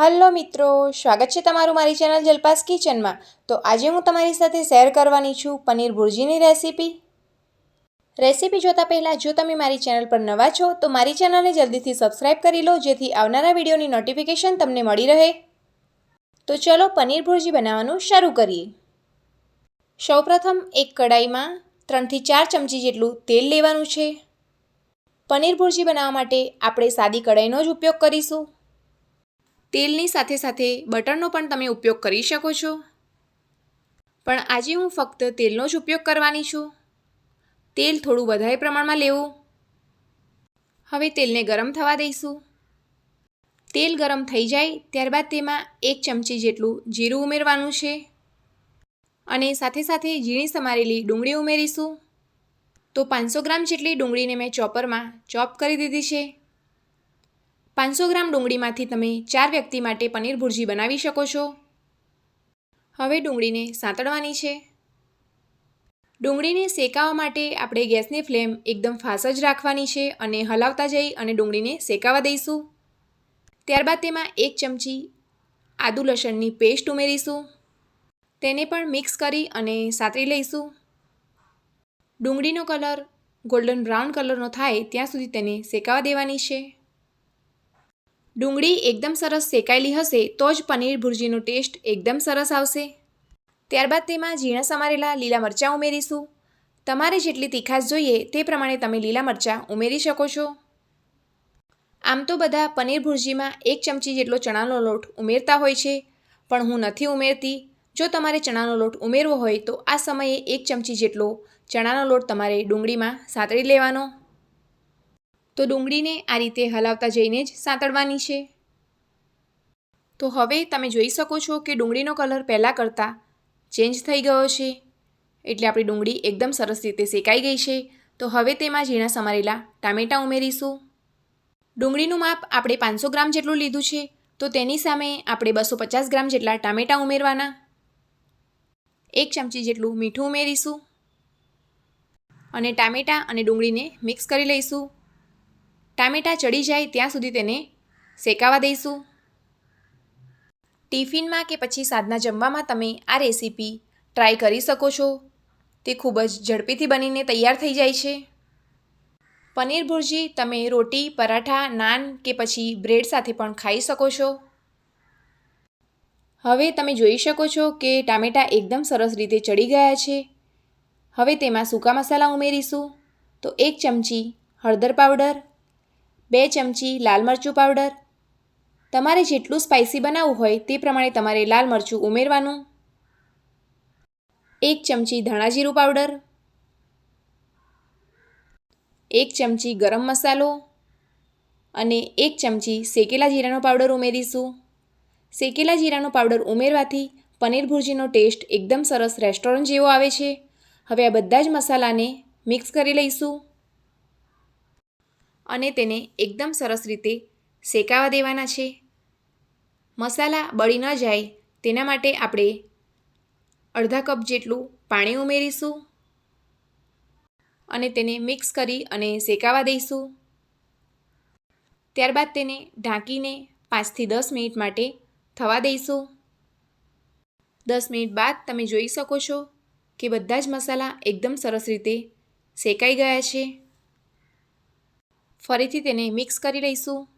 Hello મિત્રો, સ્વાગત છે તમારું મારી ચેનલ જલપાસ કિચનમાં. તો આજે હું તમારી સાથે શેર કરવાની છું પનીર ભુરજીની રેસીપી. રેસીપી જોતા પહેલાં, જો તમે મારી ચેનલ પર નવા છો, તો મારી ચેનલને જલ્દીથી સબસ્ક્રાઇબ કરી લો, જેથી આવનારા વિડીયોની નોટિફિકેશન તમને મળી રહે. તો ચલો પનીર ભુરજી બનાવવાનું શરૂ કરીએ. સૌપ્રથમ એક કડાઈમાં ત્રણથી ચાર ચમચી જેટલું તેલ લેવાનું છે. પનીર ભુરજી બનાવવા માટે આપણે સાદી કડાઈનો જ ઉપયોગ કરીશું. તેલની સાથે સાથે બટરનો પણ તમે ઉપયોગ કરી શકો છો. પણ આજે હું ફક્ત તેલનો જ ઉપયોગ કરવાની છું. તેલ થોડું વધારે પ્રમાણમાં લેવું. હવે તેલને ગરમ થવા દઈશું. તેલ ગરમ થઈ જાય ત્યારબાદ તેમાં એક ચમચી જેટલું જીરું ઉમેરવાનું છે. અને સાથે સાથે ઝીણી સમારેલી ડુંગળી ઉમેરીશું. તો પાંચસો ગ્રામ જેટલી ડુંગળીને મેં ચોપરમાં ચોપ કરી દીધી છે. પાંચસો ગ્રામ ડુંગળીમાંથી તમે ચાર વ્યક્તિ માટે પનીર ભુરજી બનાવી શકો છો. હવે ડુંગળીને સાંતળવાની છે. ડુંગળીને શેકાવા માટે આપણે ગેસની ફ્લેમ એકદમ ફાસ જ રાખવાની છે અને હલાવતા જઈ અને ડુંગળીને શેકાવા દઈશું. ત્યારબાદ તેમાં એક ચમચી આદુ લસણની પેસ્ટ ઉમેરીશું. તેને પણ મિક્સ કરી અને સાતરી લઈશું. ડુંગળીનો કલર ગોલ્ડન બ્રાઉન કલરનો થાય ત્યાં સુધી તેને શેકાવા દેવાની છે. ડુંગળી એકદમ સરસ શેકાયેલી હશે તો જ પનીર ભુરજીનો ટેસ્ટ એકદમ સરસ આવશે. ત્યારબાદ તેમાં ઝીણા સમારેલા લીલા મરચાં ઉમેરીશું. તમારે જેટલી તીખાશ જોઈએ તે પ્રમાણે તમે લીલા મરચાં ઉમેરી શકો છો. આમ તો બધા પનીર ભુરજીમાં એક ચમચી જેટલો ચણાનો લોટ ઉમેરતા હોય છે, પણ હું નથી ઉમેરતી. જો તમારે ચણાનો લોટ ઉમેરવો હોય તો આ સમયે એક ચમચી જેટલો ચણાનો લોટ તમારે ડુંગળીમાં સાતળી લેવાનો. તો ડુંગળીને આ રીતે હલાવતા જઈને જ સાંતળવાની છે. તો હવે તમે જોઈ શકો છો કે ડુંગળીનો કલર પહેલાં કરતાં ચેન્જ થઈ ગયો છે. એટલે આપણી ડુંગળી એકદમ સરસ રીતે શેકાઈ ગઈ છે. તો હવે તેમાં ઝીણા સમારેલા ટામેટાં ઉમેરીશું. ડુંગળીનું માપ આપણે પાંચસો ગ્રામ જેટલું લીધું છે. તો તેની સામે આપણે બસો પચાસ ગ્રામ જેટલા ટામેટાં ઉમેરવાના. એક ચમચી જેટલું મીઠું ઉમેરીશું. અને ટામેટાં અને ડુંગળીને મિક્સ કરી લઈશું. ટામેટાં ચડી જાય ત્યાં સુધી તેને શેકાવા દઈશું. ટિફિનમાં કે પછી સાદના જમવામાં તમે આ રેસીપી ટ્રાય કરી શકો છો. તે ખૂબ જ ઝડપીથી બનીને તૈયાર થઈ જાય છે. પનીર ભુરજી તમે રોટી, પરાઠા, નાન કે પછી બ્રેડ સાથે પણ ખાઈ શકો છો. હવે તમે જોઈ શકો છો કે ટામેટાં એકદમ સરસ રીતે ચડી ગયા છે. હવે તેમાં સૂકા મસાલા ઉમેરીશું. તો એક ચમચી હળદર પાવડર બે ચમચી લાલ મરચું પાવડર. તમારે જેટલું સ્પાઇસી બનાવવું હોય તે પ્રમાણે તમારે લાલ મરચું ઉમેરવાનું. એક ચમચી ધાણા જીરું પાવડર. એક ચમચી ગરમ મસાલો. અને એક ચમચી શેકેલા જીરાનો પાવડર ઉમેરીશું. શેકેલા જીરાનો પાવડર ઉમેરવાથી પનીર ભુરજીનો ટેસ્ટ એકદમ સરસ રેસ્ટોરન્ટ જેવો આવે છે. હવે આ બધા જ મસાલાને મિક્સ કરી લઈશું. અને તેને એકદમ સરસ રીતે શેકાવા દેવાના છે. મસાલા બળી ન જાય તેના માટે આપણે અડધા કપ જેટલું પાણી ઉમેરીશું અને તેને મિક્સ કરી અને શેકાવા દઈશું. ત્યારબાદ તેને ઢાંકીને પાંચથી દસ મિનિટ માટે થવા દઈશું. દસ મિનિટ બાદ તમે જોઈ શકો છો કે બધા જ મસાલા એકદમ સરસ રીતે શેકાઈ ગયા છે. ફરીથી તેને મિક્સ કરી લઈશું.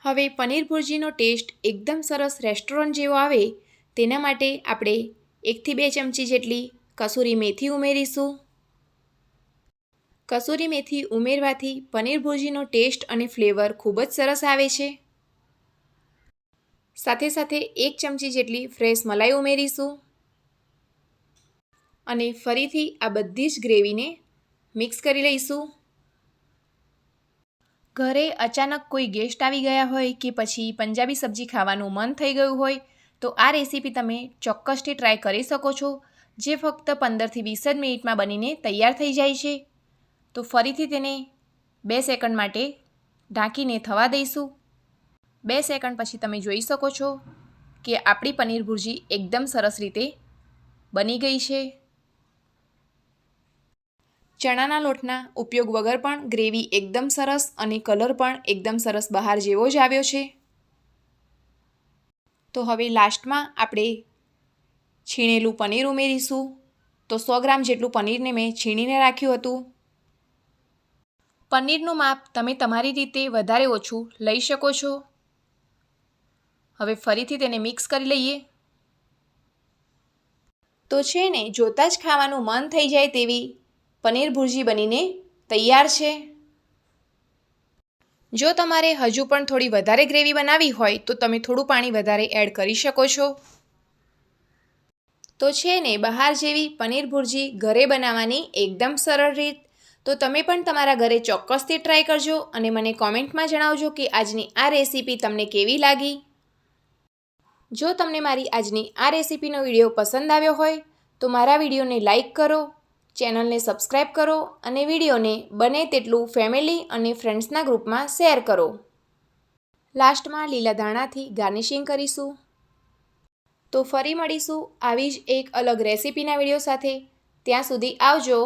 હવે પનીર ભુરજીનો ટેસ્ટ એકદમ સરસ રેસ્ટોરન્ટ જેવો આવે, તેના માટે આપણે એકથી બે ચમચી જેટલી કસૂરી મેથી ઉમેરીશું. કસૂરી મેથી ઉમેરવાથી પનીર ભુરજીનો ટેસ્ટ અને ફ્લેવર ખૂબ જ સરસ આવે છે. સાથે સાથે એક ચમચી જેટલી ફ્રેશ મલાઈ ઉમેરીશું. અને ફરીથી આ બધી જ ગ્રેવીને મિક્સ કરી લઈશું. ઘરે અચાનક કોઈ ગેસ્ટ આવી ગયા હોય કે પછી પંજાબી સબ્જી ખાવાનું મન થઈ ગયું હોય, તો આ રેસીપી તમે ચોક્કસથી ટ્રાય કરી શકો છો, જે ફક્ત પંદરથી વીસ જ મિનિટમાં બનીને તૈયાર થઈ જાય છે. તો ફરીથી તેને બે સેકન્ડ માટે ઢાંકીને થવા દઈશું. બે સેકન્ડ પછી તમે જોઈ શકો છો કે આપણી પનીર ભુરજી એકદમ સરસ રીતે બની ગઈ છે. ચણાના લોટના ઉપયોગ વગર પણ ગ્રેવી એકદમ સરસ અને કલર પણ એકદમ સરસ બહાર જેવો જ આવ્યો છે. તો હવે લાસ્ટમાં આપણે છીણેલું પનીર ઉમેરીશું. તો સો ગ્રામ જેટલું પનીરને મેં છીણીને રાખ્યું હતું. પનીરનું માપ તમે તમારી રીતે વધારે ઓછું લઈ શકો છો. હવે ફરીથી તેને મિક્સ કરી લઈએ. તો છે ને, જોતાં જ ખાવાનું મન થઈ જાય તેવી પનીર ભુરજી બનીને તૈયાર છે. જો તમારે હજુ પણ થોડી વધારે ગ્રેવી બનાવી હોય, તો તમે થોડું પાણી વધારે એડ કરી શકો છો. તો છે ને, બહાર જેવી પનીર ભુરજી ઘરે બનાવવાની એકદમ સરળ રીત. તો તમે પણ તમારા ઘરે ચોક્કસથી ટ્રાય કરજો અને મને કોમેન્ટમાં જણાવજો કે આજની આ રેસીપી તમને કેવી લાગી. જો તમને મારી આજની આ રેસીપીનો વીડિયો પસંદ આવ્યો હોય, તો મારા વિડીયોને લાઇક કરો ચેનલને સબસ્ક્રાઈબ કરો અને વિડીયોને બને તેટલું ફેમિલી અને ફ્રેન્ડ્સના ગ્રુપમાં શેર કરો. લાસ્ટમાં લીલા ધાણાથી ગાર્નિશિંગ કરીશું. તો ફરી મળીશું આવી જ એક અલગ રેસીપીના વીડિયો સાથે. ત્યાં સુધી આવજો.